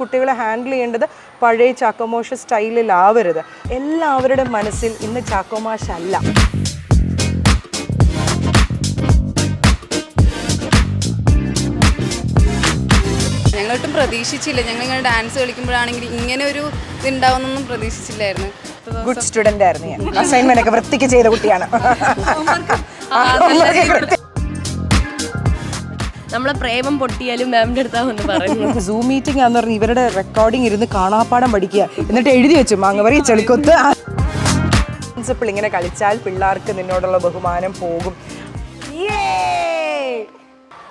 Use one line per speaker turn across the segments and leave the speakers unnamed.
കുട്ടികളെ ഹാൻഡിൽ ചെയ്യേണ്ടത് പഴയ ചാക്കോമോഷ സ്റ്റൈലിലാവരുത്. എല്ലാവരുടെ മനസ്സിൽ ഇന്ന് അല്ല
ഞങ്ങളൊട്ടും പ്രതീക്ഷിച്ചില്ല. ഞങ്ങൾ ഇങ്ങനെ ഡാൻസ് കളിക്കുമ്പോഴാണെങ്കിൽ ഇങ്ങനെ ഒരു ഇതുണ്ടാവുന്നൊന്നും പ്രതീക്ഷിച്ചില്ലായിരുന്നു.
ഗുഡ് സ്റ്റുഡന്റ് ആയിരുന്നു ഞാൻ. അസൈൻമെന്റ് ഒക്കെ വൃത്തിക്ക് ചെയ്ത കുട്ടിയാണ്.
നമ്മളെ പ്രേമം പൊട്ടിയാലും മാമിന്റെ അടുത്താവെന്ന് പറയുന്നു
സൂം മീറ്റിംഗ് ആന്ന് പറഞ്ഞ് ഇവരുടെ റെക്കോർഡിംഗ് ഇരുന്ന് കാണാപ്പാടം പഠിക്കുക. എന്നിട്ട് എഴുതി വെച്ചു മാങ്ങവറി ചെളിക്കൊത്ത്. പ്രിൻസിപ്പിൾ ഇങ്ങനെ കളിച്ചാൽ പിള്ളേർക്ക് നിന്നോടുള്ള ബഹുമാനം പോകും.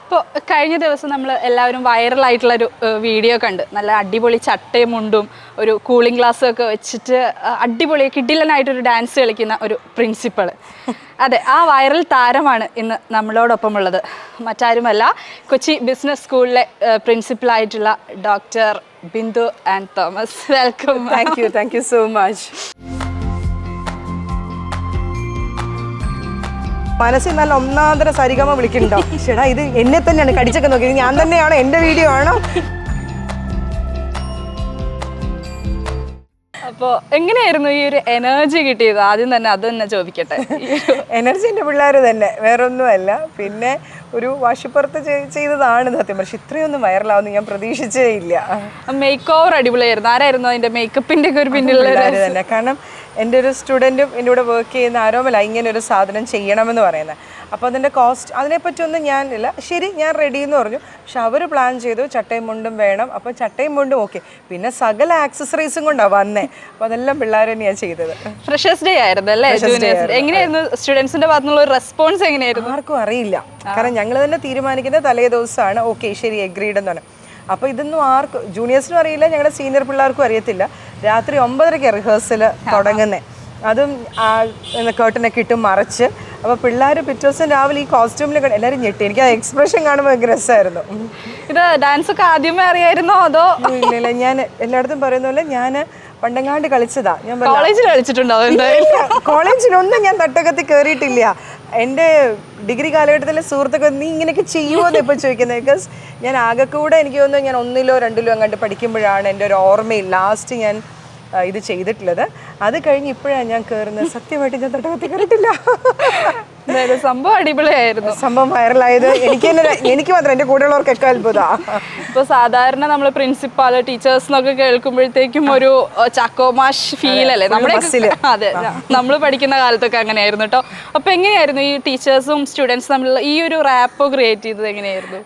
ഇപ്പോൾ കഴിഞ്ഞ ദിവസം നമ്മൾ എല്ലാവരും വൈറലായിട്ടുള്ളൊരു വീഡിയോ കണ്ട്. നല്ല അടിപൊളി ചട്ടയും മുണ്ടും ഒരു കൂളിംഗ് ഗ്ലാസ്സും ഒക്കെ വെച്ചിട്ട് അടിപൊളി കിഡിലനായിട്ടൊരു ഡാൻസ് കളിക്കുന്ന ഒരു പ്രിൻസിപ്പൾ അതെ ആ വൈറൽ താരമാണ് ഇന്ന് നമ്മളോടൊപ്പം ഉള്ളത് മറ്റാരുമല്ല കൊച്ചി ബിസിനസ് സ്കൂളിലെ പ്രിൻസിപ്പളായിട്ടുള്ള doctor Bindu and Thomas. Welcome
thank you thank you so much മനസ്സിൽ നല്ല ഒന്നാന്തര സരിഗമ വിളിക്കുന്നുണ്ടോ? ചേട്ടാ ഇത് എന്നെ തന്നെയാണ് കടിച്ചൊക്കെ നോക്കിയത്. ഞാൻ തന്നെയാണോ എന്റെ വീഡിയോ ആണോ?
അപ്പോൾ എങ്ങനെയായിരുന്നു ഈ ഒരു എനർജി കിട്ടിയത്? ആദ്യം തന്നെ അത് തന്നെ ചോദിക്കട്ടെ.
എനർജി എന്റെ പിള്ളേർ തന്നെ വേറൊന്നുമല്ല. പിന്നെ ഒരു വാശിപ്പുറത്ത് ചെയ്തതാണ് സത്യം. പക്ഷെ ഇത്രയൊന്നും വൈറലാവുന്നു ഞാൻ പ്രതീക്ഷിച്ചേ ഇല്ല.
മേക്ക് ഓവർ അടിപൊളിയായിരുന്നു. ആരായിരുന്നു അതിന്റെ മേക്കപ്പിന്റെ ഒക്കെ ഒരു പിന്നിലുള്ള
കാരണം എന്റെ ഒരു സ്റ്റുഡന്റും എന്റെ കൂടെ വർക്ക് ചെയ്യുന്ന ആരോമല്ല ഇങ്ങനെ ഒരു സാധനം ചെയ്യണമെന്ന് പറയുന്നത് അപ്പോൾ അതിന്റെ കോസ്റ്റ് അതിനെപ്പറ്റിയൊന്നും ഞാനില്ല. ശരി ഞാൻ റെഡി എന്ന് പറഞ്ഞു. പക്ഷെ അവർ പ്ലാൻ ചെയ്തു ചട്ടയും മുണ്ടും വേണം. അപ്പോൾ ചട്ടയും മുണ്ടും ഓക്കെ പിന്നെ സകല ആക്സസറീസും കൊണ്ടാണ് വന്നേ. അപ്പോൾ അതെല്ലാം പിള്ളേർ തന്നെയാണ് ചെയ്തത്.
ഫ്രഷേഴ്സ് ഡേ ആയിരുന്നു അല്ലേ എങ്ങനെയായിരുന്നു സ്റ്റുഡൻസിന്റെ ഭാഗത്തുനിന്നുള്ള ഒരു റെസ്പോൺസ് എങ്ങനെയായിരുന്നു?
ആർക്കും അറിയില്ല. കാരണം ഞങ്ങൾ തന്നെ തീരുമാനിക്കുന്ന തലേ ദിവസമാണ്. ഓക്കെ ശരി എഗ്രീഡ് എന്ന് പറഞ്ഞു. അപ്പോൾ ഇതൊന്നും ആർക്കും ജൂനിയേഴ്സിനും അറിയില്ല ഞങ്ങളുടെ സീനിയർ പിള്ളേർക്കും അറിയത്തില്ല. രാത്രി ഒമ്പതരയ്ക്ക് റിഹേഴ്സൽ തുടങ്ങുന്നത് അതും കേട്ടനൊക്കെ ഇട്ട് മറച്ച്. അപ്പോൾ പിള്ളേർ പിറ്റേ ദിവസം രാവിലെ ഈ കോസ്റ്റ്യൂമിൽ എല്ലാരും ഞെട്ടി. എനിക്ക് ആ എക്സ്പ്രഷൻ കാണുമ്പോൾ ഭയങ്കര രസമായിരുന്നു
ഇത് ഡാൻസ് ഒക്കെ ആദ്യമേ അറിയായിരുന്നോ അതോ?
ഇല്ല ഇല്ല ഞാൻ എല്ലായിടത്തും പറയുന്ന പോലെ ഞാൻ പണ്ടെങ്ങാണ്ട് കളിച്ചതാ. ഞാൻ
കോളേജിൽ
കളിച്ചിട്ടുണ്ടോ കോളേജിലൊന്നും ഞാൻ തട്ടകത്തിൽ കയറിയിട്ടില്ല എന്റെ ഡിഗ്രി കാലഘട്ടത്തിലെ സുഹൃത്തുക്കൾ നീ ഇങ്ങനെയൊക്കെ ചെയ്യുമോ എന്ന് ഇപ്പോൾ ചോദിക്കുന്നത്. ബിക്കോസ് ഞാൻ ആകെ കൂടെ എനിക്ക് തോന്നുന്നു ഞാൻ ഒന്നിലോ രണ്ടിലോ അങ്ങോട്ട് പഠിക്കുമ്പോഴാണ് എന്റെ ഒരു ഓർമ്മയിൽ ലാസ്റ്റ് ഞാൻ ഇത് ചെയ്തിട്ടുള്ളത്. അത് കഴിഞ്ഞ് ഇപ്പോഴാണ് ഞാൻ കയറുന്നത് സത്യമായിട്ട് ഞാൻ തട്ടകത്തിൽ കയറിയിട്ടില്ല
സംഭവം അടിപൊളിയായിരുന്നു.
സംഭവം വൈറലായത് എനിക്ക് എനിക്ക് മാത്രം എന്റെ കൂടെയുള്ളവർക്കൊക്കെ അത്ഭുതമാണ്
ഇപ്പൊ സാധാരണ നമ്മൾ പ്രിൻസിപ്പാൾ ടീച്ചേഴ്സ് എന്നൊക്കെ കേൾക്കുമ്പോഴത്തേക്കും ഒരു ചക്കോമാഷ് ഫീൽ അല്ലേ? നമ്മുടെ അതെ നമ്മൾ പഠിക്കുന്ന കാലത്തൊക്കെ അങ്ങനെയായിരുന്നു കേട്ടോ. അപ്പൊ എങ്ങനെയായിരുന്നു ഈ ടീച്ചേഴ്സും സ്റ്റുഡൻസും തമ്മിലുള്ള ഈ ഒരു റാപ്പോ ക്രിയേറ്റ് ചെയ്തത് എങ്ങനെയായിരുന്നു?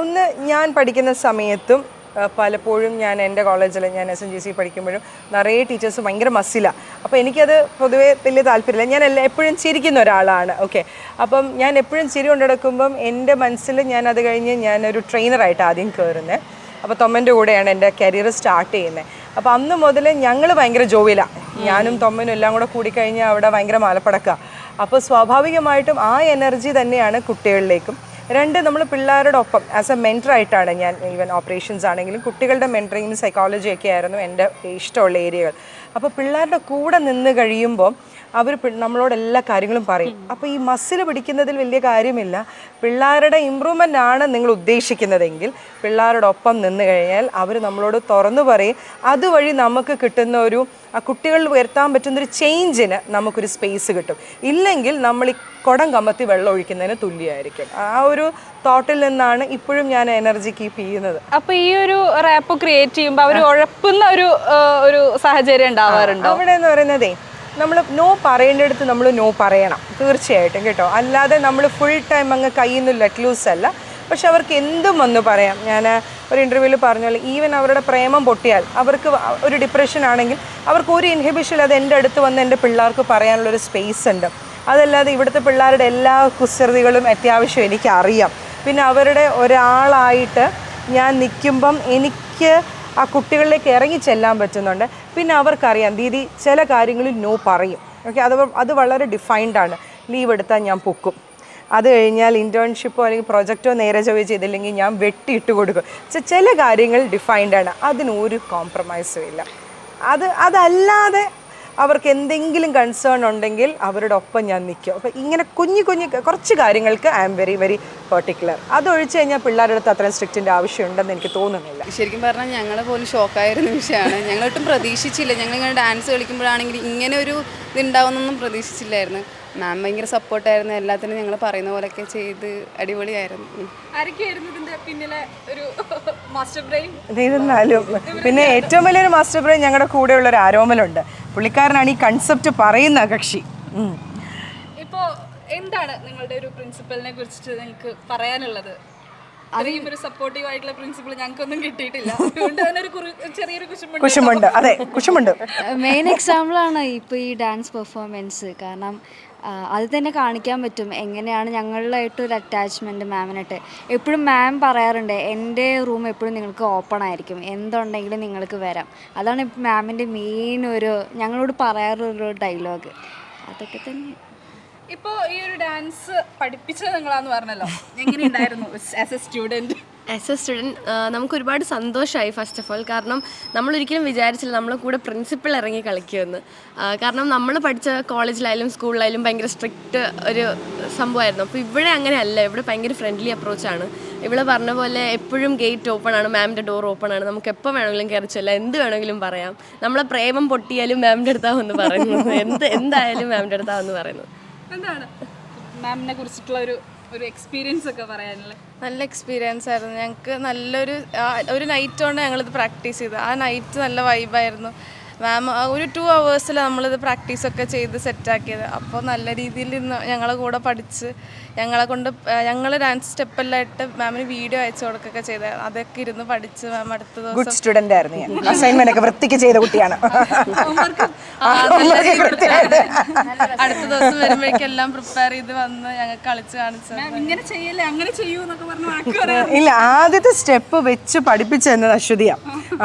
ഒന്ന് ഞാൻ പഠിക്കുന്ന സമയത്തും പലപ്പോഴും ഞാൻ എന്റെ കോളേജിൽ ഞാൻ എസ് എൻ ജി സി പഠിക്കുമ്പോഴും നിറയെ ടീച്ചേഴ്സ് ഭയങ്കര മസ്സിലാണ് അപ്പോൾ എനിക്കത് പൊതുവേ വലിയ താല്പര്യമില്ല. ഞാൻ എല്ലാ എപ്പോഴും ചിരിക്കുന്ന ഒരാളാണ്. ഓക്കെ അപ്പം ഞാൻ എപ്പോഴും ചിരി കൊണ്ടെടുക്കുമ്പം എന്റെ മനസ്സിൽ ഞാൻ അത് കഴിഞ്ഞ് ഞാനൊരു ട്രെയിനറായിട്ട് ആദ്യം കയറുന്നത് അപ്പോൾ തൊമ്മന്റെ കൂടെയാണ് എന്റെ കരിയർ സ്റ്റാർട്ട് ചെയ്യുന്നത് അപ്പോൾ അന്ന് മുതൽ ഞങ്ങൾ ഭയങ്കര ജോവിലാണ് ഞാനും തൊമ്മനും എല്ലാം കൂടെ കൂടിക്കഴിഞ്ഞാൽ അവിടെ ഭയങ്കര മാലപ്പടക്കുക അപ്പോൾ സ്വാഭാവികമായിട്ടും ആ എനർജി തന്നെയാണ് കുട്ടികളിലേക്കും രണ്ട് നമ്മൾ പിള്ളേരുടെ ഒപ്പം ആസ് എ മെന്ററായിട്ടാണ് ഞാൻ ഈവൻ ഓപ്പറേഷൻസ് ആണെങ്കിലും കുട്ടികളുടെ മെന്ററിങ്ങും സൈക്കോളജിയൊക്കെ ആയിരുന്നു എന്റെ ഇഷ്ടമുള്ള ഏരിയകൾ അപ്പോൾ പിള്ളേരുടെ കൂടെ നിന്ന് കഴിയുമ്പോൾ അവർ നമ്മളോട് എല്ലാ കാര്യങ്ങളും പറയും. അപ്പോൾ ഈ മസിൽ പിടിക്കുന്നതിൽ വലിയ കാര്യമില്ല. പിള്ളേരുടെ ഇമ്പ്രൂവ്മെന്റ് ആണ് നിങ്ങൾ ഉദ്ദേശിക്കുന്നതെങ്കിൽ പിള്ളേരോടൊപ്പം നിന്ന് കഴിഞ്ഞാൽ അവർ നമ്മളോട് തുറന്നു പറയും. അതുവഴി നമുക്ക് കിട്ടുന്ന ഒരു ആ കുട്ടികളിൽ വരുത്താൻ പറ്റുന്നൊരു ചേഞ്ചിന് നമുക്കൊരു സ്പേസ് കിട്ടും. ഇല്ലെങ്കിൽ നമ്മൾ ഈ കുടം കമത്തി വെള്ളം ഒഴിക്കുന്നതിന് തുല്യമായിരിക്കും. ആ ഒരു തോട്ടിൽ നിന്നാണ് ഇപ്പോഴും ഞാൻ എനർജി കീപ്പ് ചെയ്യുന്നത്.
അപ്പൊ ഈ ഒരു റാപ്പ് ക്രിയേറ്റ് ചെയ്യുമ്പോൾ അവർ ഉഴപ്പുന്ന ഒരു ഒരു സാഹചര്യം ഉണ്ടാവാറുണ്ട്?
അവിടെ എന്ന് പറയുന്നതേ നമ്മൾ നോ പറയേണ്ടടുത്ത് നമ്മൾ നോ പറയണം. തീർച്ചയായിട്ടും കേട്ടോ. അല്ലാതെ നമ്മൾ ഫുൾ ടൈം അങ്ങ് കയ്യിൽ നിന്ന് ലെറ്റ് ലൂസ് അല്ല. പക്ഷെ അവർക്ക് എന്തും വന്ന് പറയാം. ഞാൻ ഒരു ഇന്റർവ്യൂവിൽ പറഞ്ഞാൽ ഈവൻ അവരുടെ പ്രേമം പൊട്ടിയാൽ അവർക്ക് ഒരു ഡിപ്രഷൻ ആണെങ്കിൽ അവർക്ക് ഒരു ഇൻഹിബിഷൻ അത് എന്റെ അടുത്ത് വന്ന് എന്റെ പിള്ളേർക്ക് പറയാനുള്ളൊരു സ്പേസ് ഉണ്ട്. അതല്ലാതെ ഇവിടുത്തെ പിള്ളേരുടെ എല്ലാ കുസൃതികളും അത്യാവശ്യം എനിക്കറിയാം. പിന്നെ അവരുടെ ഒരാളായിട്ട് ഞാൻ നിൽക്കുമ്പം എനിക്ക് ആ കുട്ടികളിലേക്ക് ഇറങ്ങി ചെല്ലാൻ പറ്റുന്നുണ്ട്. പിന്നെ അവർക്കറിയാം ദീദി ചില കാര്യങ്ങളിൽ നോ പറയും. ഓക്കെ അത് അത് വളരെ ഡിഫൈൻഡ് ആണ്. ലീവ് എടുത്താൽ ഞാൻ പൊക്കും. അത് കഴിഞ്ഞാൽ ഇന്റേൺഷിപ്പോ അല്ലെങ്കിൽ പ്രൊജക്റ്റോ നേരെ ചൊവ്വ ചെയ്തില്ലെങ്കിൽ ഞാൻ വെട്ടിയിട്ട് കൊടുക്കും. ചില കാര്യങ്ങൾ ഡിഫൈൻഡ് ആണ്. അതിനൊരു കോംപ്രമൈസും ഇല്ല. അത് അതല്ലാതെ അവർക്ക് എന്തെങ്കിലും കൺസേൺ ഉണ്ടെങ്കിൽ അവരുടെ ഒപ്പം ഞാൻ നിൽക്കും. അപ്പോൾ ഇങ്ങനെ കുഞ്ഞു കുഞ്ഞു കുറച്ച് കാര്യങ്ങൾക്ക് I am very very particular അതൊഴിച്ച് കഴിഞ്ഞാൽ പിള്ളേരുടെ അടുത്ത് അത്രയും സ്ട്രിക്റ്റിന്റെ ആവശ്യമുണ്ടെന്ന് എനിക്ക് തോന്നുന്നില്ല.
ശരിക്കും പറഞ്ഞാൽ ഞങ്ങൾ പോലും ഷോക്കായൊരു നിമിഷമാണ് ഞങ്ങളൊട്ടും പ്രതീക്ഷിച്ചില്ല. ഞങ്ങൾ ഞങ്ങളിങ്ങനെ ഡാൻസ് കളിക്കുമ്പോഴാണെങ്കിൽ ഇങ്ങനെ ഒരു ഇതുണ്ടാവുമെന്നൊന്നും പ്രതീക്ഷിച്ചില്ലായിരുന്നു. മാം ഭയങ്കര സപ്പോർട്ടായിരുന്നു. എല്ലാത്തിനും ഞങ്ങൾ പറയുന്ന പോലെയൊക്കെ ചെയ്ത് അടിപൊളിയായിരുന്നു.
ആരൊക്കെയായിരുന്നു ഇതിന്റെ പിന്നിലെ ഒരു മാസ്റ്റർ ബ്രെയിൻ?
എന്നിരുന്നാലും പിന്നെ ഏറ്റവും വലിയൊരു മാസ്റ്റർ ബ്രെയിൻ ഞങ്ങളുടെ കൂടെയുള്ള ഒരു ആരോമലുണ്ട്. പുള്ളിക്കാരനാണ് ഈ കൺസെപ്റ്റ് പറയുന്ന കക്ഷി.
ഇപ്പോ എന്താണ് നിങ്ങളുടെ ഒരു പ്രിൻസിപ്പലിനെ കുറിച്ചിട്ട് നിങ്ങൾക്ക് പറയാനുള്ളത്? അത്രയും ഒരു സപ്പോർട്ടീവ് ആയിട്ടുള്ള പ്രിൻസിപ്പിൾ ഞങ്ങൾക്കൊന്നും കിട്ടിയിട്ടില്ല. അതുകൊണ്ട് തന്നെ ഒരു ചെറിയൊരു
കുശുമുണ്ട് അതെ കുശുമുണ്ട്
മെയിൻ എക്സാമ്പിളാണ് ഇപ്പൊ ഈ ഡാൻസ് പെർഫോമൻസ് കാരണം അത് തന്നെ കാണിക്കാൻ പറ്റും എങ്ങനെയാണ് ഞങ്ങളിലായിട്ട് ഒരു അറ്റാച്ച്മെന്റ് മാമിനായിട്ട് എപ്പോഴും മാം പറയാറുണ്ട് എന്റെ റൂം എപ്പോഴും നിങ്ങൾക്ക് ഓപ്പൺ ആയിരിക്കും. എന്തുണ്ടെങ്കിലും നിങ്ങൾക്ക് വരാം. അതാണ് മാമിന്റെ മെയിൻ ഒരു ഞങ്ങളോട് പറയാറുള്ള ഡയലോഗ് അതൊക്കെ തന്നെ.
ഇപ്പോൾ ഈ ഒരു ഡാൻസ് പഠിപ്പിച്ചത് നിങ്ങളാന്ന് പറഞ്ഞല്ലോ. എങ്ങനെയുണ്ടായിരുന്നു as a student
as a student നമുക്ക് ഒരുപാട് സന്തോഷമായി ഫസ്റ്റ് ഓഫ് ഓൾ കാരണം നമ്മൾ ഒരിക്കലും വിചാരിച്ചില്ല നമ്മളെ കൂടെ പ്രിൻസിപ്പൾ ഇറങ്ങി കളിക്കുമെന്ന്. കാരണം നമ്മൾ പഠിച്ച കോളേജിലായാലും സ്കൂളിലായാലും ഭയങ്കര സ്ട്രിക്റ്റ് ഒരു സംഭവമായിരുന്നു. അപ്പോൾ ഇവിടെ അങ്ങനെയല്ല. ഇവിടെ ഭയങ്കര ഫ്രണ്ട്ലി അപ്രോച്ചാണ് ഇവിടെ പറഞ്ഞ പോലെ എപ്പോഴും ഗേറ്റ് ഓപ്പൺ ആണ്. മാമിന്റെ ഡോർ ഓപ്പൺ ആണ്. നമുക്ക് എപ്പോൾ വേണമെങ്കിലും കയറി ചെല്ലാം. എന്ത് വേണമെങ്കിലും പറയാം. നമ്മളെ പ്രേമം പൊട്ടിയാലും മാമിന്റെ അടുത്താവെന്ന് പറയുന്നു. എന്ത് എന്തായാലും മാമിന്റെ അടുത്താവെന്ന് പറയുന്നു.
എന്താണ്? മാമിനെ കുറിച്ചിട്ടുള്ള ഒരു ഒരു എക്സ്പീരിയൻസ് ഒക്കെ പറയാനുള്ളത്
നല്ല എക്സ്പീരിയൻസ് ആയിരുന്നു. ഞങ്ങൾക്ക് നല്ലൊരു ഒരു നൈറ്റ് കൊണ്ട് ഞങ്ങളിത് പ്രാക്ടീസ് ചെയ്തു. ആ നൈറ്റ് നല്ല വൈബായിരുന്നു മാം ഒരു ടു അവേഴ്സിൽ നമ്മളിത് പ്രാക്ടീസൊക്കെ ചെയ്ത് സെറ്റാക്കിയത് അപ്പോൾ നല്ല രീതിയിൽ ഇന്ന് ഞങ്ങളെ കൂടെ പഠിച്ച് ഞങ്ങളെ കൊണ്ട് ഞങ്ങൾ ഡാൻസ് സ്റ്റെപ്പെല്ലാം ഇട്ട് മാമിന് വീഡിയോ അയച്ചു കൊടുക്കുകയൊക്കെ ചെയ്ത. അതൊക്കെ ഇരുന്ന് പഠിച്ച് മാം അടുത്ത ദിവസം
ഗുഡ് സ്റ്റുഡന്റ് ആയിരുന്നു ഞാൻ. അസൈൻമെന്റ് ഒക്കെ വൃത്തിക്ക് ചെയ്ത കുട്ടിയാണ്.
ആ, നല്ല രീതിയിൽ. അടുത്ത ദിവസം വരുമ്പോഴേക്കും എല്ലാം പ്രിപ്പയർ ചെയ്ത് വന്ന് ഞങ്ങൾ കളിച്ച് കാണിച്ചു
മാം ഇങ്ങനെ ചെയ്യല്ലേ? അങ്ങനെ ചെയ്യൂ എന്നൊക്കെ പറഞ്ഞു വാക്ക് പറയാം.
ഇല്ല ആദ്യത്തെ സ്റ്റെപ്പ് വെച്ച് പഠിപ്പിച്ചു തന്നത് അശ്വതിയാ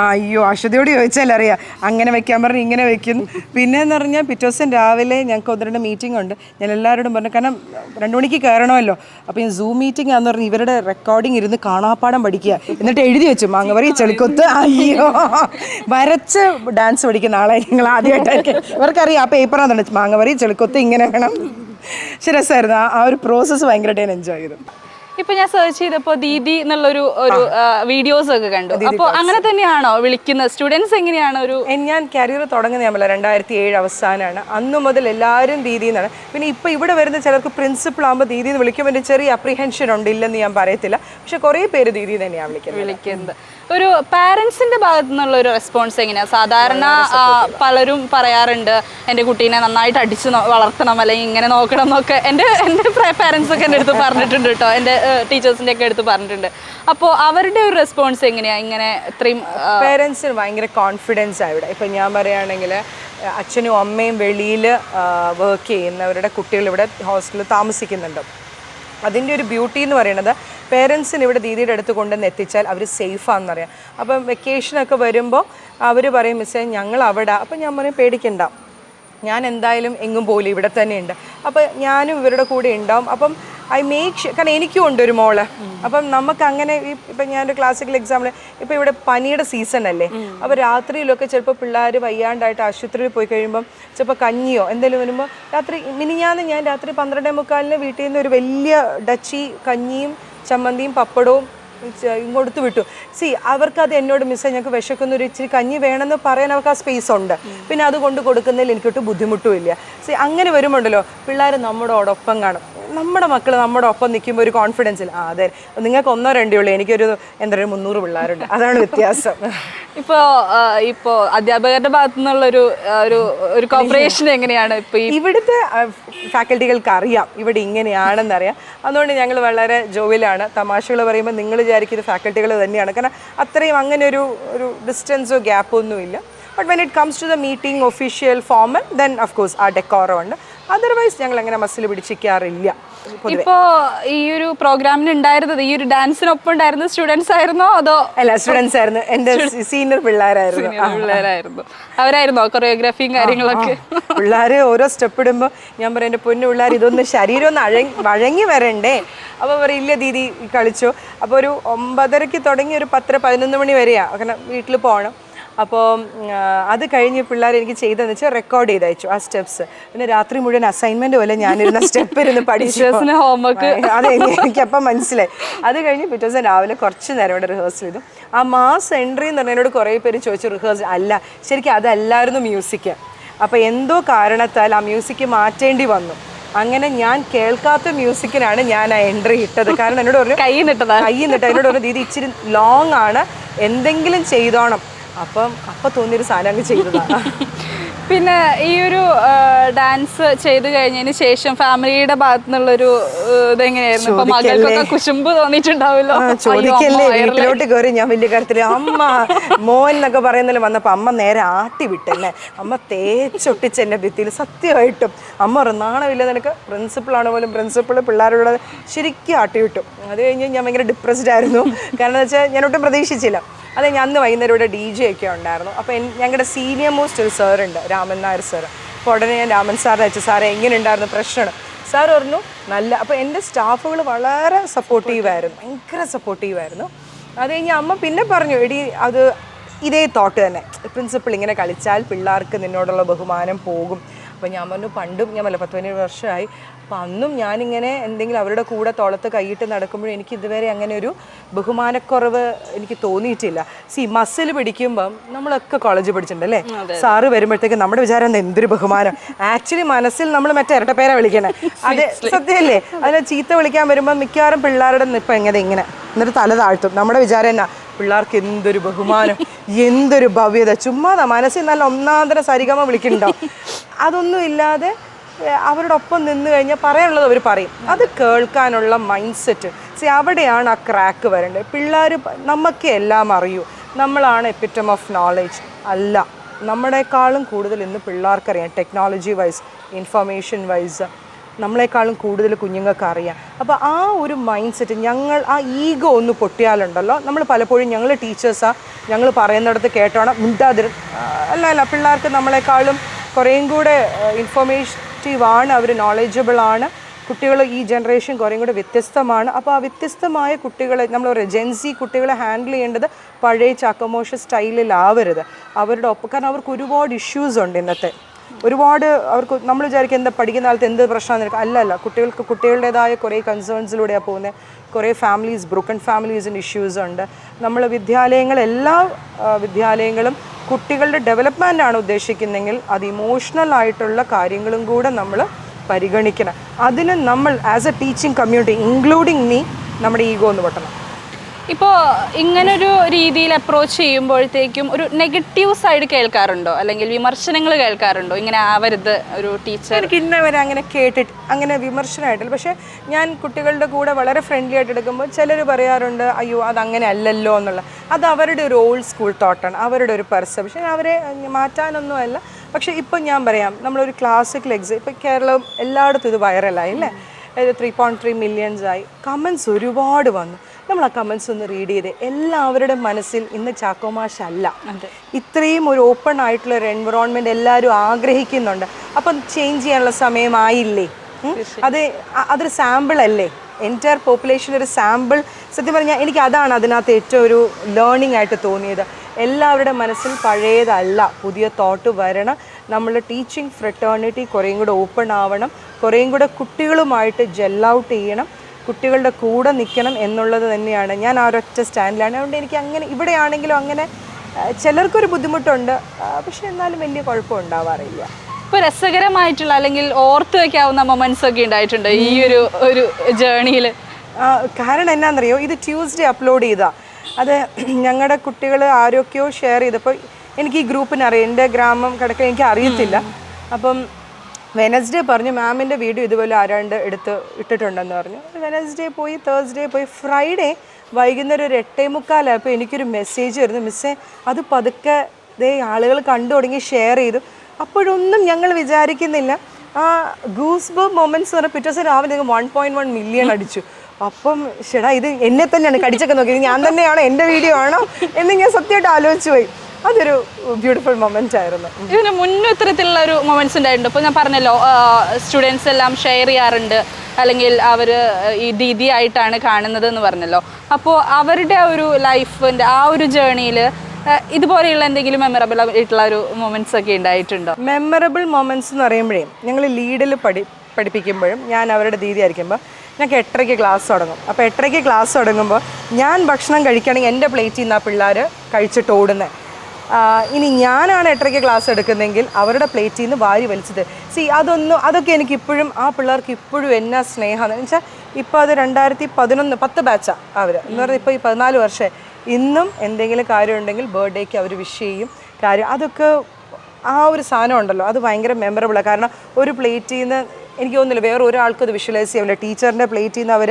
അയ്യോ അശ്വതിയോട് ചോദിച്ചാൽ അറിയാം അങ്ങനെ വെക്കാൻ പറഞ്ഞ് ഇങ്ങനെ വെക്കുന്നു. പിന്നെ എന്ന് പറഞ്ഞാൽ പിറ്റേ ദിവസം രാവിലെ ഞങ്ങൾക്ക് ഒന്ന് രണ്ട് മീറ്റിംഗ് ഉണ്ട്. ഞാൻ എല്ലാവരോടും പറഞ്ഞു കാരണം രണ്ടു മണിക്ക് കയറണമല്ലോ. അപ്പോൾ ഈ സൂം മീറ്റിംഗ് ആന്ന് പറഞ്ഞ് ഇവരുടെ റെക്കോർഡിംഗ് ഇരുന്ന് കാണാപ്പാടം പഠിക്കുക. എന്നിട്ട് എഴുതി വെച്ചു. മാങ്ങവറി ചെളിക്കൊത്ത്. അയ്യോ. വരച്ച് ഡാൻസ് പഠിക്കുന്ന ആളെ നിങ്ങൾ ആദ്യമായിട്ടായിരിക്കും ഇവർക്കറിയാം ആ പേപ്പറാണ് മാങ്ങവറി ചെളിക്കൊത്ത് ഇങ്ങനെ വേണം. ശരി രസമായിരുന്നു. ആ ഒരു പ്രോസസ്സ് ഭയങ്കരമായിട്ട് ഞാൻ എൻജോയ് ചെയ്തു.
ഇപ്പൊ ഞാൻ സെർച്ച് ചെയ്തപ്പോ ദീദി എന്നുള്ളൊരു ഒരു വീഡിയോസ് ഒക്കെ കണ്ടു. അപ്പൊ അങ്ങനെ തന്നെയാണോ വിളിക്കുന്നത് സ്റ്റുഡൻസ് എങ്ങനെയാണ് ഒരു
ഞാൻ കരിയർ തുടങ്ങുന്ന ഞാൻ രണ്ടായിരത്തി ഏഴ് അവസാനമാണ് അന്നു മുതൽ എല്ലാവരും ദീദി എന്നാണ്. പിന്നെ ഇപ്പൊ ഇവിടെ വരുന്ന ചിലർക്ക് പ്രിൻസിപ്പൾ ആകുമ്പോൾ ദീദി എന്ന് വിളിക്കുമ്പോൾ ചെറിയ അപ്രിഹെൻഷൻ ഉണ്ട് ഇല്ലെന്ന് ഞാൻ പറയത്തില്ല. പക്ഷെ കുറേ പേര് ദീദി തന്നെയാണ് വിളിക്കുന്നത്.
വിളിക്കുന്നത്. ഒരു പാരന്റ്സിന്റെ ഭാഗത്തു നിന്നുള്ള ഒരു റെസ്പോൺസ് എങ്ങനെയാ? സാധാരണ പലരും പറയാറുണ്ട് എന്റെ കുട്ടീനെ നന്നായിട്ട് അടിച്ച് വളർത്തണം അല്ലെങ്കിൽ ഇങ്ങനെ നോക്കണം എന്നൊക്കെ. എന്റെ എന്റെ പാരൻസ് ഒക്കെ എന്റെ അടുത്ത് പറഞ്ഞിട്ടുണ്ട് കേട്ടോ. എന്റെ ടീച്ചേഴ്സിന്റെ ഒക്കെ അടുത്ത് പറഞ്ഞിട്ടുണ്ട്. അപ്പോൾ അവരുടെ ഒരു റെസ്പോൺസ് എങ്ങനെയാ? ഇങ്ങനെ ഇത്രയും
പേരൻസിന് ഭയങ്കര കോൺഫിഡൻസ് ആ ഇവിടെ. ഇപ്പം ഞാൻ പറയുകയാണെങ്കിൽ അച്ഛനും അമ്മയും വെളിയിൽ വർക്ക് ചെയ്യുന്നവരുടെ കുട്ടികൾ ഇവിടെ ഹോസ്റ്റലിൽ താമസിക്കുന്നുണ്ട്. അതിന്റെ ഒരു ബ്യൂട്ടി എന്ന് പറയുന്നത് പേരൻസിന് ഇവിടെ ദീദിയുടെ അടുത്ത് കൊണ്ടുവന്ന് എത്തിച്ചാൽ അവർ സേഫാണെന്നറിയാം അപ്പം വെക്കേഷനൊക്കെ വരുമ്പോൾ അവർ പറയും മിസ്സേ ഞങ്ങൾ അവിടെ അപ്പം ഞാൻ പറയും പേടിക്കണ്ട. ഞാൻ എന്തായാലും എങ്ങും പോലും ഇവിടെ തന്നെ ഉണ്ട് അപ്പോൾ ഞാനും ഇവരുടെ കൂടെ ഉണ്ടാവും. അപ്പം ഐ മേക്ക് കാരണം എനിക്കും ഉണ്ട് ഒരു മോൾ. അപ്പം നമുക്ക് അങ്ങനെ ഇപ്പം ഞാനൊരു ക്ലാസിക്കൽ എക്സാമ്പിൾ ഇപ്പം ഇവിടെ പനിയുടെ സീസൺ അല്ലേ? അപ്പോൾ രാത്രിയിലൊക്കെ ചിലപ്പോൾ പിള്ളേർ വയ്യാണ്ടായിട്ട് ആശുപത്രിയിൽ പോയി കഴിയുമ്പം ചിലപ്പോൾ കഞ്ഞിയോ എന്തെങ്കിലും വരുമ്പോൾ രാത്രി മിനിഞ്ഞാന്ന് ഞാൻ രാത്രി പന്ത്രണ്ടേ മുക്കാലിന് വീട്ടിൽ നിന്ന് ഒരു വലിയ ഡച്ചി കഞ്ഞിയും ചമ്മന്തിയും പപ്പടവും ഇങ്ങോട്ട് വിട്ടു. സി അവർക്കത് എന്നോട് മിസ്സേ ഞങ്ങൾക്ക് വിശക്കുന്ന. ഒരു ഇച്ചിരി കഞ്ഞി വേണമെന്ന് പറയാൻ അവർക്ക് ആ സ്പേസ് ഉണ്ട്. പിന്നെ അതുകൊണ്ട് കൊടുക്കുന്നതിൽ എനിക്കൊട്ട് ബുദ്ധിമുട്ടും ഇല്ല. സി അങ്ങനെ വരുമുണ്ടല്ലോ പിള്ളേർ നമ്മുടെ ഒപ്പം കാണും. നമ്മുടെ മക്കൾ നമ്മുടെ ഒപ്പം നിൽക്കുമ്പോൾ ഒരു കോൺഫിഡൻസ് ഇല്ല. ആ അതെ. നിങ്ങൾക്ക് ഒന്നോ രണ്ടേ ഉള്ളൂ. എനിക്കൊരു എന്താ പറയുക മുന്നൂറ് പിള്ളേരുണ്ട്. അതാണ് വ്യത്യാസം.
ഇപ്പോ ഇപ്പോൾ ഇപ്പോ അധ്യാപകരുടെ ഭാഗത്തു നിന്നുള്ള ഒരു ഒരു ഒരു കോപ്പറേഷൻ എങ്ങനെയാണ് ഇപ്പൊ
ഇവിടുത്തെ ഫാക്കൽറ്റികൾക്ക് അറിയാം ഇവിടെ ഇങ്ങനെയാണെന്ന് അറിയാം അതുകൊണ്ട് ഞങ്ങൾ വളരെ ജോവിലാണ്. തമാശകൾ പറയുമ്പോൾ നിങ്ങൾ വിചാരിക്കുന്ന ഫാക്കൽറ്റികൾ തന്നെയാണ്. കാരണം അത്രയും അങ്ങനെ ഒരു ഒരു ഡിസ്റ്റൻസോ ഗ്യാപ്പോ ഒന്നുമില്ല. But when it comes to the meeting official formal then of course ആ ഡെക്കോറം ഉണ്ട്. അതർവൈസ് ഞങ്ങൾ അങ്ങനെ മസിൽ പിടിച്ചിരിക്കാറില്ല.
ഇപ്പോ ഈ ഒരു പ്രോഗ്രാമിന് ഉണ്ടായിരുന്നത് ഈ ഒരു ഡാൻസിനൊപ്പം ഉണ്ടായിരുന്ന സ്റ്റുഡൻസ് ആയിരുന്നോ? അതോ
അല്ല സ്റ്റുഡൻസ് ആയിരുന്നു. എന്റെ സീനിയർ പിള്ളേരായിരുന്നു.
പിള്ളേരായിരുന്നു. അവരായിരുന്നോ കൊറിയോഗ്രാഫിയും കാര്യങ്ങളൊക്കെ?
പിള്ളേര് ഓരോ സ്റ്റെപ്പ് ഇടുമ്പോൾ ഞാൻ പറയും എന്റെ പൊന്നു പിള്ളേർ ഇതൊന്ന് ശരീരം ഒന്ന് വഴങ്ങി വരണ്ടേ? അപ്പോൾ പറയില്ല ഇല്ല ദീദി കളിച്ചു. അപ്പോൾ ഒരു ഒമ്പതരയ്ക്ക് തുടങ്ങി ഒരു പത്തര പതിനൊന്ന് മണി വരെയാ. അങ്ങനെ വീട്ടിൽ പോകണം അപ്പോൾ അത് കഴിഞ്ഞ് പിള്ളേർ എനിക്ക് ചെയ്തതെന്ന് വെച്ചാൽ റെക്കോർഡ് ചെയ്ത് അയച്ചു ആ സ്റ്റെപ്സ് പിന്നെ രാത്രി മുഴുവൻ അസൈൻമെന്റ് പോലെ ഞാനിരുന്ന സ്റ്റെപ്പ് ഇരുന്ന് പഠിച്ചു.
ഹോംവർക്ക്
അത് എനിക്കപ്പം മനസ്സിലായി. അത് കഴിഞ്ഞ് പിറ്റേ ദിവസം രാവിലെ കുറച്ച് നേരം ഇവിടെ റിഹേഴ്സൽ ചെയ്തു. ആ മാസ് എൻട്രി എന്ന് പറഞ്ഞതിനോട് കുറേ പേര് ചോദിച്ചു റിഹേഴ്സൽ അല്ല ശരിക്കും അതല്ലായിരുന്നു മ്യൂസിക് അപ്പോൾ എന്തോ കാരണത്താൽ ആ മ്യൂസിക് മാറ്റേണ്ടി വന്നു. അങ്ങനെ ഞാൻ കേൾക്കാത്ത മ്യൂസിക്കിനാണ് ഞാൻ ആ എൻട്രി ഇട്ടത്. കാരണം എന്നോട് പറഞ്ഞു
കൈ നിട്ടതാണ്
കൈ നിട്ട് എന്നോട് പറഞ്ഞു ദീദി ഇച്ചിരി ലോങ് ആണ്. എന്തെങ്കിലും ചെയ്തോണം. അപ്പം അപ്പം തോന്നിയൊരു സാധനം അങ്ങ് ചെയ്തതാണ്.
പിന്നെ ഈ ഒരു ഡാൻസ് ചെയ്തു കഴിഞ്ഞതിന് ശേഷം ഫാമിലിയുടെ ഭാഗത്തു നിന്നുള്ളൊരു ഇതെങ്ങനെയായിരുന്നു? ഇപ്പൊ. മകൾക്കൊക്കെ കുശുമ്പ് തോന്നിയിട്ടുണ്ടാവുമല്ലോ.
ആ, ചോദിക്കല്ലേ? വീട്ടിലോട്ട് കയറി ഞാൻ വലിയ കാര്യത്തിൽ അമ്മ മോൻ എന്നൊക്കെ പറയുന്നതിൽ വന്നപ്പോ അമ്മ നേരെ ആട്ടി വിട്ടെന്നെ. അമ്മ തേച്ചൊട്ടിച്ച് എന്നെ ഭിത്തിയിൽ സത്യമായിട്ടും അമ്മ ഒരു നാണമില്ല നിനക്ക്? പ്രിൻസിപ്പളാണ് പോലും പ്രിൻസിപ്പൾ പിള്ളേരോട് ശരിക്കും ആട്ടി വിട്ടു. അത് കഴിഞ്ഞ് ഞാൻ ഭയങ്കര ഡിപ്രസ്ഡ് ആയിരുന്നു. കാരണം എന്ന് വെച്ചാൽ ഞാൻ ഒട്ടും പ്രതീക്ഷിച്ചില്ല. അതെ ഞാൻ അന്ന് വൈകുന്നേരം ഇവിടെ ഡി ജെ ഒക്കെ ഉണ്ടായിരുന്നു. അപ്പോൾ ഞങ്ങളുടെ സീനിയർ മോസ്റ്റ് ഒരു സാറുണ്ട് രാമൻ നായർ സാർ അപ്പോൾ ഉടനെ ഞാൻ രാമൻ സാറിനെ അയച്ചു. സാറേ എങ്ങനെ ഉണ്ടായിരുന്നു പ്രശ്നമാണ്? സാർ പറഞ്ഞു നല്ല അപ്പോൾ എന്റെ സ്റ്റാഫുകൾ വളരെ സപ്പോർട്ടീവായിരുന്നു ഭയങ്കര സപ്പോർട്ടീവായിരുന്നു അത് കഴിഞ്ഞ് അമ്മ പിന്നെ പറഞ്ഞു എടി അത് ഇതേ തോട്ട് തന്നെ. പ്രിൻസിപ്പിൾ ഇങ്ങനെ കളിച്ചാൽ പിള്ളേർക്ക് നിന്നോടുള്ള ബഹുമാനം പോകും. അപ്പോൾ ഞാൻ പറഞ്ഞു പണ്ടും ഞാൻ പത്ത് പതിനേഴ് വർഷമായി അപ്പോൾ അന്നും ഞാനിങ്ങനെ എന്തെങ്കിലും അവരുടെ കൂടെ തോളത്ത് കൈയിട്ട് നടക്കുമ്പോഴും എനിക്ക് ഇതുവരെ അങ്ങനെ ഒരു ബഹുമാനക്കുറവ് എനിക്ക് തോന്നിയിട്ടില്ല. സി മസിൽ പിടിക്കുമ്പം നമ്മളൊക്കെ കോളേജ് പഠിച്ചിട്ടുണ്ട് അല്ലേ? സാറ് വരുമ്പോഴത്തേക്ക് നമ്മുടെ വിചാരം എന്താ എന്തൊരു ബഹുമാനം? ആക്ച്വലി മനസ്സിൽ നമ്മൾ മറ്റേ ഇരട്ടപ്പേരെ വിളിക്കണേ. അതെ സത്യമല്ലേ അതിന് ചീത്ത വിളിക്കാൻ വരുമ്പോൾ മിക്കവാറും പിള്ളേരുടെ നിപ്പം എങ്ങനെ ഇങ്ങനെ. എന്നിട്ട് തല താഴ്ത്തും. നമ്മുടെ വിചാരം എന്നാ? പിള്ളേർക്ക് എന്തൊരു ബഹുമാനം എന്തൊരു ഭവ്യത. ചുമ്മാതാ മനസ്സിൽ നല്ല ഒന്നാന്തര സരിഗമ വിളിക്കുന്നുണ്ടോ അതൊന്നും ഇല്ലാതെ ഏഹ്, അവരുടെ ഒപ്പം നിന്ന് കഴിഞ്ഞാൽ പറയാനുള്ളത് അവർ പറയും. അത് കേൾക്കാനുള്ള മൈൻഡ് സെറ്റ് സി അവിടെയാണ് ആ ക്രാക്ക് വരേണ്ടത്. പിള്ളേർ നമുക്ക് എല്ലാം അറിയൂ. നമ്മളാണ് എപ്പിറ്റം ഓഫ് നോളജ് അല്ല നമ്മളെക്കാളും കൂടുതൽ ഇന്ന് പിള്ളേർക്കറിയാം. ടെക്നോളജി വൈസ് ഇൻഫർമേഷൻ വൈസ് നമ്മളെക്കാളും കൂടുതൽ കുഞ്ഞുങ്ങൾക്ക് അറിയാം. അപ്പോൾ ആ ഒരു മൈൻഡ് സെറ്റ് ഞങ്ങൾ ആ ഈഗോ ഒന്ന് പൊട്ടിയാലുണ്ടല്ലോ. നമ്മൾ പലപ്പോഴും ഞങ്ങൾ ടീച്ചേഴ്സാണ് ഞങ്ങൾ പറയുന്നിടത്ത് കേട്ടോണം മിണ്ടാതിരും അല്ല അല്ല പിള്ളേർക്ക് നമ്മളെക്കാളും കുറേയും കൂടെ ഇൻഫോർമേറ്റീവ് ആണ് അവർ നോളജബിൾ ആണ്. കുട്ടികൾ ഈ ജനറേഷൻ കുറേ കൂടെ വ്യത്യസ്തമാണ്. അപ്പോൾ ആ വ്യത്യസ്തമായ കുട്ടികളെ നമ്മൾ റെജൻസി ജെൻസി കുട്ടികളെ ഹാൻഡിൽ ചെയ്യേണ്ടത് പഴയ ചാക്കമോഷ സ്റ്റൈലിലാവരുത് അവരുടെ ഒപ്പം കാരണം അവർക്ക് ഒരുപാട് ഇഷ്യൂസ് ഉണ്ട് ഇന്നത്തെ. ഒരുപാട് അവർക്ക് നമ്മൾ വിചാരിക്കും എന്താ പഠിക്കുന്ന കാലത്ത് എന്ത് പ്രശ്നമാണെന്ന് അല്ലല്ല അല്ല അല്ല. കുട്ടികൾക്ക് കുട്ടികളുടേതായ കുറേ കൺസേൺസിലൂടെയാണ് പോകുന്നത്. കുറേ ഫാമിലീസ് ബ്രോക്കൺ ഫാമിലീസിന്റെ ഇഷ്യൂസ് ഉണ്ട്. നമ്മൾ വിദ്യാലയങ്ങൾ എല്ലാ വിദ്യാലയങ്ങളും കുട്ടികളുടെ ഡെവലപ്മെന്റ് ആണ് ഉദ്ദേശിക്കുന്നതെങ്കിൽ അത് ഇമോഷണൽ ആയിട്ടുള്ള കാര്യങ്ങളും കൂടെ നമ്മൾ പരിഗണിക്കണം. അതിന് നമ്മൾ as a teaching community including me നമ്മുടെ ഈഗോ ഒന്ന് പൊട്ടണം.
ഇപ്പോൾ ഇങ്ങനൊരു രീതിയിൽ അപ്രോച്ച് ചെയ്യുമ്പോഴത്തേക്കും ഒരു നെഗറ്റീവ് സൈഡ് കേൾക്കാറുണ്ടോ? അല്ലെങ്കിൽ വിമർശനങ്ങൾ കേൾക്കാറുണ്ടോ? ഇങ്ങനെ ആവരുത് ഒരു ടീച്ചർ
എനിക്ക് ഇന്നവരെ അങ്ങനെ കേട്ടിട്ട് അങ്ങനെ വിമർശനമായിട്ടില്ല. പക്ഷേ ഞാൻ കുട്ടികളുടെ കൂടെ വളരെ ഫ്രണ്ട്ലി ആയിട്ട് എടുക്കുമ്പോൾ ചിലർ പറയാറുണ്ട് അയ്യോ അത് അങ്ങനെ അല്ലല്ലോ എന്നുള്ള. അത് അവരുടെ ഒരു ഓൾഡ് സ്കൂൾ തോട്ടാണ് അവരുടെ ഒരു പെർസെപ്ഷൻ അവരെ മാറ്റാനൊന്നുമല്ല പക്ഷേ ഇപ്പം ഞാൻ പറയാം നമ്മളൊരു ക്ലാസിക്കൽ എക്സാം ഇപ്പം കേരളം എല്ലായിടത്തും ഇത് വൈറലായി അല്ലേ? ത്രീ പോയിന്റ് ത്രീ മില്യൺസ് ആയി. കമൻസ് ഒരുപാട് വന്നു. നമ്മൾ ആ കമൻസ് ഒന്ന് റീഡ് ചെയ്ത്. എല്ലാവരുടെ മനസ്സിൽ ഇന്ന് ചാക്കോമാഷ് അല്ല. ഇത്രയും ഒരു ഓപ്പൺ ആയിട്ടുള്ള ഒരു എൻവറോൺമെന്റ് എല്ലാവരും ആഗ്രഹിക്കുന്നുണ്ട്. അപ്പം ചേഞ്ച് ചെയ്യാനുള്ള സമയമായില്ലേ? അത് അതൊരു സാമ്പിൾ അല്ലേ? എന്റയർ പോപ്പുലേഷൻ ഒരു സാമ്പിൾ സത്യം പറഞ്ഞാൽ എനിക്ക് അതാണ് അതിനകത്ത് ഏറ്റവും ഒരു ലേണിംഗ് ആയിട്ട് തോന്നിയത്. എല്ലാവരുടെ മനസ്സിൽ പഴയതല്ല. പുതിയ തോട്ട് വരണം. നമ്മൾ ടീച്ചിങ് ഫ്രട്ടേണിറ്റി കുറേയും കൂടെ ഓപ്പൺ ആവണം. കുറേയും കൂടെ കുട്ടികളുമായിട്ട് ജെല്ലൗട്ട് ചെയ്യണം. കുട്ടികളുടെ കൂടെ നിൽക്കണം എന്നുള്ളത് തന്നെയാണ്. ഞാൻ ആ ഒരൊറ്റ സ്റ്റാൻഡിലാണ്. അതുകൊണ്ട് എനിക്ക് അങ്ങനെ ഇവിടെയാണെങ്കിലും അങ്ങനെ ചിലർക്കൊരു ബുദ്ധിമുട്ടുണ്ട്. പക്ഷെ എന്നാലും വലിയ കുഴപ്പം ഉണ്ടാവാറില്ല.
ഇപ്പോൾ രസകരമായിട്ടുള്ള അല്ലെങ്കിൽ ഓർത്ത് വെക്കാവുന്ന മൊമെന്റ്സ് ഒക്കെ ഉണ്ടായിട്ടുണ്ട് ഈ ഒരു ഒരു ജേണിയിൽ
കാരണം എന്നാന്നറിയോ? ഇത് ട്യൂസ്ഡേ അപ്ലോഡ് ചെയ്താ. അത് ഞങ്ങളുടെ കുട്ടികൾ ആരൊക്കെയോ ഷെയർ ചെയ്തപ്പോൾ എനിക്ക് ഈ ഗ്രൂപ്പിനറിയാം എന്റെ ഗ്രാമം കിടക്കാൻ എനിക്ക് അറിയത്തില്ല. അപ്പം വെനസ്ഡേ പറഞ്ഞു മാമിന്റെ വീഡിയോ ഇതുപോലെ ആരാണ്ട് എടുത്ത് ഇട്ടിട്ടുണ്ടെന്ന് പറഞ്ഞു. വെനസ്ഡേ പോയി തേഴ്സ്ഡേ പോയി ഫ്രൈഡേ വൈകുന്നേരം ഒരു എട്ടേ മുക്കാലായപ്പോൾ എനിക്കൊരു മെസ്സേജ് വരുന്നു. മിസ്സേ അത് പതുക്കെ ദേ ആളുകൾ കണ്ടു തുടങ്ങി ഷെയർ ചെയ്തു. അപ്പോഴൊന്നും ഞങ്ങൾ വിചാരിക്കുന്നില്ല. ആ ഗൂസ് ബ് എന്ന് പറഞ്ഞാൽ പിറ്റേ ദിവസം രാവിലെ വൺ പോയിന്റ് വൺ മില്യൺ അടിച്ചു. അപ്പം ഷെടാ ഇത് എന്നെ തന്നെയാണ് കടിച്ചൊക്കെ നോക്കിയത്. ഞാൻ തന്നെയാണോ എന്റെ വീഡിയോ ആണോ എന്ന് ഞാൻ സത്യമായിട്ട് ആലോചിച്ച് പോയി. അതൊരു ബ്യൂട്ടിഫുൾ മൊമെന്റ് ആയിരുന്നു.
ഇതിന് മുന്നേ ഇത്തരത്തിലുള്ള ഒരു മൊമെന്റ്സ് ഉണ്ടായിട്ടുണ്ട്. ഇപ്പോൾ ഞാൻ പറഞ്ഞല്ലോ സ്റ്റുഡൻസ് എല്ലാം ഷെയർ ചെയ്യാറുണ്ട്. അല്ലെങ്കിൽ അവർ ഈ ദീദി ആയിട്ടാണ് കാണുന്നത് എന്ന് പറഞ്ഞല്ലോ. അപ്പോൾ അവരുടെ ആ ഒരു ലൈഫിന്റെ ആ ഒരു ജേണിയിൽ ഇതുപോലെയുള്ള എന്തെങ്കിലും മെമ്മറബിൾ ആയിട്ടുള്ള ഒരു മൊമെന്റ്സ് ഒക്കെ ഉണ്ടായിട്ടുണ്ടോ?
മെമ്മറബിൾ മൊമെന്റ്സ് എന്ന് പറയുമ്പോഴേ ഞങ്ങൾ ലീഡിൽ പഠി പഠിപ്പിക്കുമ്പോഴും ഞാൻ അവരുടെ ദീദി ആയിരിക്കുമ്പോൾ ഞങ്ങൾക്ക് എട്ടരയ്ക്ക് ക്ലാസ് തുടങ്ങും. അപ്പോൾ എട്ടരയ്ക്ക് ക്ലാസ് തുടങ്ങുമ്പോൾ ഞാൻ ഭക്ഷണം കഴിക്കുകയാണെങ്കിൽ എന്റെ പ്ലേറ്റിൽ നിന്ന് ആ പിള്ളേർ കഴിച്ചിട്ട് ഓടുന്നത് ഇനി ഞാനാണ് എട്ടരയ്ക്ക് ക്ലാസ് എടുക്കുന്നതെങ്കിൽ അവരുടെ പ്ലേറ്റിൽ നിന്ന് വാരി വലിച്ചത്. സി അതൊന്നും അതൊക്കെ എനിക്ക് ഇപ്പോഴും ആ പിള്ളേർക്ക് ഇപ്പോഴും എന്നാ സ്നേഹമെന്ന് വെച്ചാൽ ഇപ്പോൾ അത് രണ്ടായിരത്തി പതിനൊന്ന് പത്ത് ബാച്ചാണ് അവർ എന്ന് പറഞ്ഞാൽ ഇപ്പോൾ ഈ പതിനാല് വർഷം. ഇന്നും എന്തെങ്കിലും കാര്യം ഉണ്ടെങ്കിൽ ബർത്ത്ഡേക്ക് അവർ വിഷ് ചെയ്യും. കാര്യം അതൊക്കെ ആ ഒരു സാധനം ഉണ്ടല്ലോ. അത് ഭയങ്കര മെമ്മറബിളാണ് കാരണം ഒരു പ്ലേറ്റിൽ നിന്ന് എനിക്ക് തോന്നുന്നില്ല വേറെ ഒരാൾക്കും വിഷ്വലൈസ് ചെയ്യാൻ ടീച്ചറിന്റെ പ്ലേറ്റിൽ നിന്ന് അവർ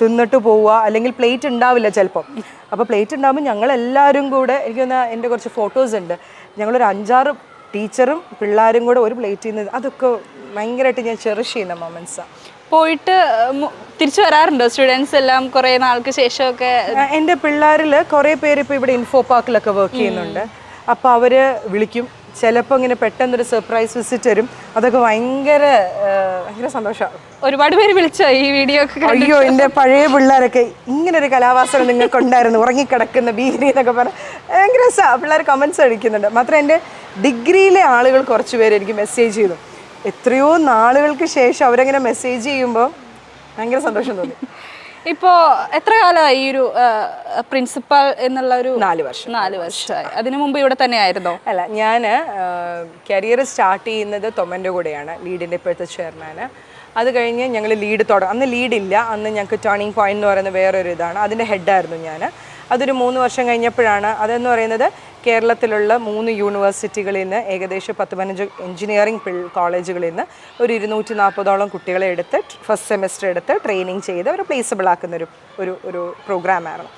തിന്നിട്ട് പോവുക അല്ലെങ്കിൽ പ്ലേറ്റ് ഉണ്ടാവില്ല ചിലപ്പം. അപ്പോൾ പ്ലേറ്റ് ഉണ്ടാകുമ്പോൾ ഞങ്ങളെല്ലാവരും കൂടെ എനിക്കൊന്ന് എന്റെ കുറച്ച് ഫോട്ടോസ് ഉണ്ട്. ഞങ്ങളൊരു അഞ്ചാറ് ടീച്ചറും പിള്ളേരും കൂടെ ഒരു പ്ലേറ്റ് ചെയ്യുന്നത് അതൊക്കെ ഭയങ്കരമായിട്ട് ഞാൻ ചെറിഷ് ചെയ്യുന്ന മൊമെൻസാണ്
പോയിട്ട് തിരിച്ചു വരാറുണ്ടോ സ്റ്റുഡൻസ് എല്ലാം കുറേ നാൾക്ക് ശേഷമൊക്കെ?
എന്റെ പിള്ളേരിൽ കുറേ പേര് ഇപ്പോൾ ഇവിടെ ഇൻഫോ പാർക്കിലൊക്കെ വർക്ക് ചെയ്യുന്നുണ്ട്. അപ്പോൾ അവർ വിളിക്കും. ചിലപ്പോൾ ഇങ്ങനെ പെട്ടെന്നൊരു സർപ്രൈസ് വിസിറ്റ് വരും. അതൊക്കെ ഭയങ്കര ഭയങ്കര സന്തോഷമാണ്
ഒരുപാട് പേര് വിളിച്ചോ ഈ വീഡിയോ?
അയ്യോ എന്റെ പഴയ പിള്ളേരൊക്കെ ഇങ്ങനെ ഒരു കലാവാസന നിങ്ങൾക്ക് ഉണ്ടായിരുന്നു ഉറങ്ങിക്കിടക്കുന്ന ബീരി എന്നൊക്കെ പറഞ്ഞ്. ഭയങ്കര രസമാണ് പിള്ളേർ കമൻസ് അടിക്കുന്നുണ്ട്. മാത്രം എന്റെ ഡിഗ്രിയിലെ ആളുകൾ കുറച്ച് പേര് എനിക്ക് മെസ്സേജ് ചെയ്തു. എത്രയോ നാളുകൾക്ക് ശേഷം അവരങ്ങനെ മെസ്സേജ് ചെയ്യുമ്പോൾ ഭയങ്കര സന്തോഷം തോന്നി.
ഇപ്പോ എത്ര കാലമായി ഈ ഒരു പ്രിൻസിപ്പൽ എന്നുള്ള ഒരു
നാല് വർഷം.
നാല് വർഷമായി. അതിനു മുമ്പ് ഇവിടെ തന്നെയായിരുന്നോ?
അല്ല ഞാൻ കരിയർ സ്റ്റാർട്ട് ചെയ്യുന്നത് തൊമ്മന്റെ കൂടെയാണ് ലീഡിന്റെ ഇപ്പോഴത്തെ ചെയർമാന് അത് കഴിഞ്ഞ് ഞങ്ങൾ ലീഡ് തുടങ്ങും അന്ന് ലീഡില്ല അന്ന് ഞങ്ങൾക്ക് ടേണിംഗ് പോയിന്റ് എന്ന് പറയുന്നത് വേറൊരു ഇതാണ് അതിന്റെ ഹെഡായിരുന്നു ഞാൻ അതൊരു മൂന്ന് വർഷം കഴിഞ്ഞപ്പോഴാണ് അതെന്ന് പറയുന്നത് കേരളത്തിലുള്ള മൂന്ന് യൂണിവേഴ്സിറ്റികളിൽ നിന്ന് ഏകദേശം പത്ത് പതിനഞ്ച് എഞ്ചിനീയറിംഗ് കോളേജുകളിൽ നിന്ന് ഒരു ഇരുന്നൂറ്റി നാൽപ്പതോളം കുട്ടികളെ എടുത്ത് ഫസ്റ്റ് സെമിസ്റ്റർ എടുത്ത് ട്രെയിനിങ് ചെയ്ത് അവർ പ്ലേസബിൾ ആക്കുന്ന ഒരു ഒരു ഒരു പ്രോഗ്രാമായിരുന്നു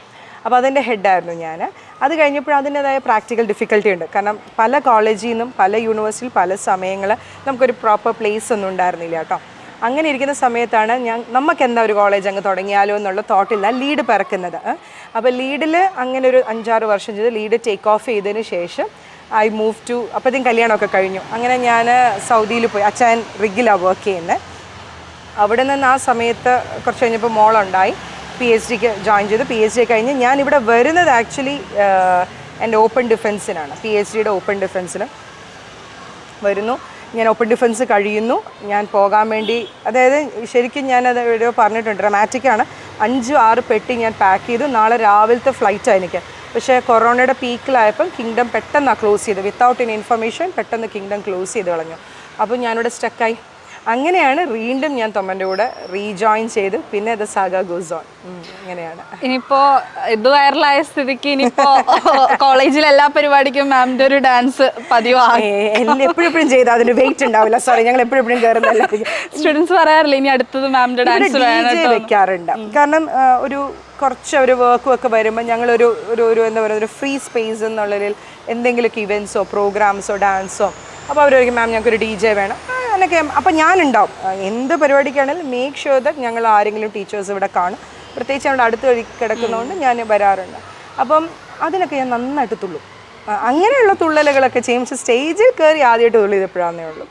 അപ്പോൾ അതിന്റെ ഹെഡായിരുന്നു ഞാൻ. അത് കഴിഞ്ഞപ്പോൾ അതിന്റെതായ പ്രാക്ടിക്കൽ ഡിഫിക്കൽട്ടി ഉണ്ട്. കാരണം പല കോളേജിൽ നിന്നും പല യൂണിവേഴ്സിറ്റിയിൽ പല സമയങ്ങൾ നമുക്കൊരു പ്രോപ്പർ പ്ലേസ് ഒന്നും ഉണ്ടായിരുന്നില്ല കേട്ടോ. അങ്ങനെ ഇരിക്കുന്ന സമയത്താണ് ഞാൻ നമുക്ക് എന്താ ഒരു കോളേജ് അങ്ങ് തുടങ്ങിയാലോ എന്നുള്ള തോട്ടില്ല ലീഡ് പിറക്കുന്നത്. അപ്പോൾ ലീഡിൽ അങ്ങനെ ഒരു അഞ്ചാറ് വർഷം ചെയ്ത് ലീഡ് ടേക്ക് ഓഫ് ചെയ്തതിന് ശേഷം ഐ മൂവ് ടു അപ്പോഴത്തേക്കും കല്യാണമൊക്കെ കഴിഞ്ഞു. അങ്ങനെ ഞാൻ സൗദിയിൽ പോയി. അച്ഛൻ റിഗിലാണ് വർക്ക് ചെയ്യുന്നത് അവിടെ നിന്ന് ആ സമയത്ത് കുറച്ച് കഴിഞ്ഞപ്പോൾ മോളുണ്ടായി. പി എച്ച് ഡിക്ക് ജോയിൻ ചെയ്തു. പി എച്ച് ഡി കഴിഞ്ഞ് ഞാൻ ഇവിടെ വരുന്നത് ആക്ച്വലി എന്റെ ഓപ്പൺ ഡിഫൻസിനാണ് പി എച്ച് ഡിയുടെ ഓപ്പൺ ഡിഫൻസിന് വരുന്നു. ഞാൻ ഓപ്പൺ ഡിഫൻസ് കഴിയുന്നു. ഞാൻ പോകാൻ വേണ്ടി അതായത് ശരിക്കും ഞാനത് എവിടെയോ പറഞ്ഞിട്ടുണ്ട് ഡ്രമാറ്റിക്കാണ് അഞ്ച് ആറ് പെട്ടി ഞാൻ പാക്ക് ചെയ്തു. നാളെ രാവിലത്തെ ഫ്ലൈറ്റാണ് എനിക്ക്. പക്ഷേ കൊറോണയുടെ പീക്കിലായപ്പം കിങ്ഡം പെട്ടെന്നാണ് ക്ലോസ് ചെയ്ത് വിത്തൗട്ട് ഇൻ ഇൻഫർമേഷൻ പെട്ടെന്ന് കിങ്ഡം ക്ലോസ് ചെയ്ത് കളഞ്ഞു. അപ്പോൾ ഞാനിവിടെ സ്റ്റക്കായി അങ്ങനെയാണ് വീണ്ടും ഞാൻ തൊമ്മന്റെ കൂടെ റീജോയിൻ ചെയ്ത്. പിന്നെ ദ സാഗ ഗോസ് ഓൺ അങ്ങനെയാണ്
ഇനിയിപ്പോ ഇത് വൈറലായ സ്ഥിതിക്ക് ഇനിയിപ്പോ കോളേജിൽ എല്ലാ പരിപാടിക്കും മാമിന്റെ ഒരു ഡാൻസ് പതിവാണ്
എപ്പോഴും എപ്പോഴും ചെയ്ത് അതിന് വെയിറ്റ് ഉണ്ടാവില്ല. സോറി ഞങ്ങൾ എപ്പോഴും കയറുന്നല്ല
സ്റ്റുഡൻസ് പറയാറില്ല ഇനി അടുത്തത് മാമിന്റെ ഡാൻസ്
വെക്കാറുണ്ട്. കാരണം ഒരു കുറച്ച് ഒരു വർക്കും ഒക്കെ വരുമ്പോൾ ഞങ്ങളൊരു ഒരു ഒരു എന്താ പറയുക ഒരു ഫ്രീ സ്പേസ് എന്നുള്ളതിൽ എന്തെങ്കിലുമൊക്കെ ഇവൻസോ പ്രോഗ്രാംസോ ഡാൻസോ അപ്പോൾ അവർ ചോദിക്കും മാം ഞങ്ങൾക്കൊരു ഡി ജെ വേണം. അങ്ങനെയൊക്കെ അപ്പോൾ അപ്പം ഞാനുണ്ടാവും. എന്ത് പരിപാടിക്കാണെങ്കിലും മേക്ക് ഷുവർ ദറ്റ് ഞങ്ങൾ ആരെങ്കിലും ടീച്ചേഴ്സ് ഇവിടെ കാണും. പ്രത്യേകിച്ച് ഞങ്ങളുടെ അടുത്ത് വഴി കിടക്കുന്നതുകൊണ്ട് ഞാൻ വരാറുണ്ട്. അപ്പം അതിനൊക്കെ ഞാൻ നന്നായിട്ട് തുള്ളും. അങ്ങനെയുള്ള തുള്ളലുകളൊക്കെ ചെയ്യും പക്ഷേ സ്റ്റേജിൽ കയറി ആദ്യമായിട്ട് തുള്ളിയപ്പോഴാന്നേ ഉള്ളൂ.